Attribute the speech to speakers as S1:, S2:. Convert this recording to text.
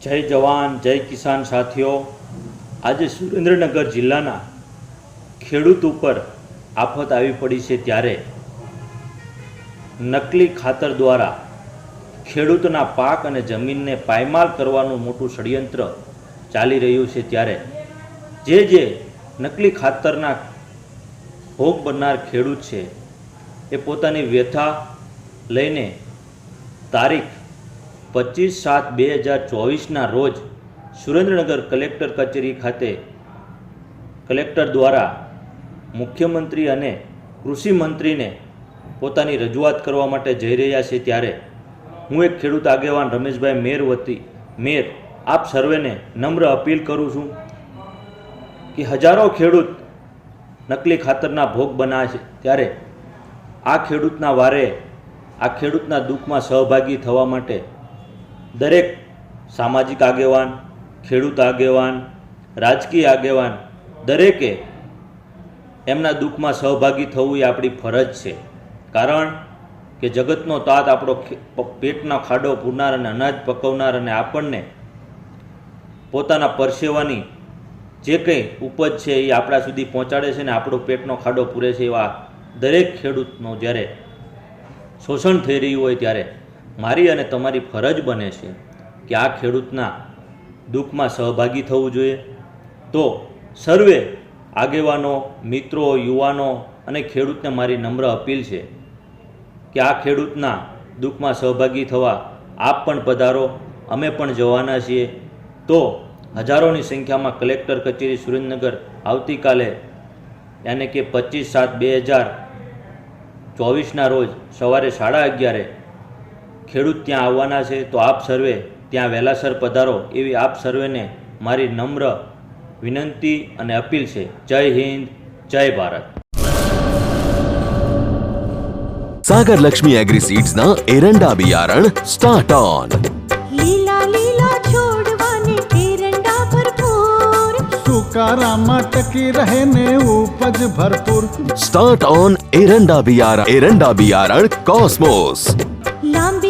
S1: જય જવાન, જય કિસાન સાથીઓ. આજે સુરેન્દ્રનગર જિલ્લાના ખેડૂત ઉપર આફત આવી પડી છે ત્યારે નકલી ખાતર દ્વારા ખેડૂતના પાક અને જમીનને પાયમાલ કરવાનું મોટું ષડયંત્ર ચાલી રહ્યું છે ત્યારે જે જે નકલી ખાતરના ભોગ બનનાર ખેડૂત છે એ પોતાની વ્યથા લઈને તારીખ પચીસ સાત બે હજાર ચોવીસના રોજ સુરેન્દ્રનગર કલેક્ટર કચેરી ખાતે કલેક્ટર દ્વારા મુખ્યમંત્રી અને કૃષિ મંત્રીને પોતાની રજૂઆત કરવા માટે જઈ રહ્યા છે ત્યારે હું એક ખેડૂત આગેવાન રમેશભાઈ મેર વતી મેર, આપ સર્વેને નમ્ર અપીલ કરું છું કે હજારો ખેડૂત નકલી ખાતરના ભોગ બના છે ત્યારે આ ખેડૂતના વારે આ ખેડૂતના દુઃખમાં સહભાગી થવા માટે દરેક સામાજિક આગેવાન, ખેડૂત આગેવાન, રાજકીય આગેવાન દરેકે એમના દુઃખમાં સહભાગી થવું એ આપણી ફરજ છે. કારણ કે જગતનો તાત આપણો પેટનો ખાડો પૂરનાર અને અનાજ પકવનાર અને આપણને પોતાના પરસેવાની જે કંઈ ઉપજ છે એ આપણા સુધી પહોંચાડે છે ને આપણો પેટનો ખાડો પૂરે છે એવા દરેક ખેડૂતનો જ્યારે શોષણ થઈ રહ્યું હોય ત્યારે મારી અને તમારી ફરજ બને છે કે આ ખેડૂતના દુઃખમાં સહભાગી થવું જોઈએ. તો સર્વે આગેવાનો, મિત્રો, યુવાનો અને ખેડૂતને મારી નમ્ર અપીલ છે કે આ ખેડૂતના દુઃખમાં સહભાગી થવા આપ પણ પધારો, અમે પણ જવાના છીએ. તો હજારોની સંખ્યામાં કલેક્ટર કચેરી સુરેન્દ્રનગર આવતીકાલે યાને કે પચીસ સાત બે હજાર ચોવીસના રોજ સવારે સાડા અગિયારે ખેડૂત ત્યાં આવવાના છે તો આપ સર્વે ત્યાં વહેલાસર પધારો. એવી આપ સર્વેને મારી નમ્ર વિનંતી અને અપીલ છે. જય હિન્દ જય ભારત.
S2: સાગર લક્ષ્મી એગ્રી સીડ્સ ના એરંડા બિયારણ સ્ટાર્ટ ઓન
S3: લીલા લીલા છોડવાને એરંડા ભરપૂર.
S4: સુકારામાં ટકી રહે ને ઉપજ ભરપૂર.
S2: સ્ટાર્ટ ઓન એરંડા બિયારણ એરંડા બિયારણ કોસ્મોસ
S3: લાંબી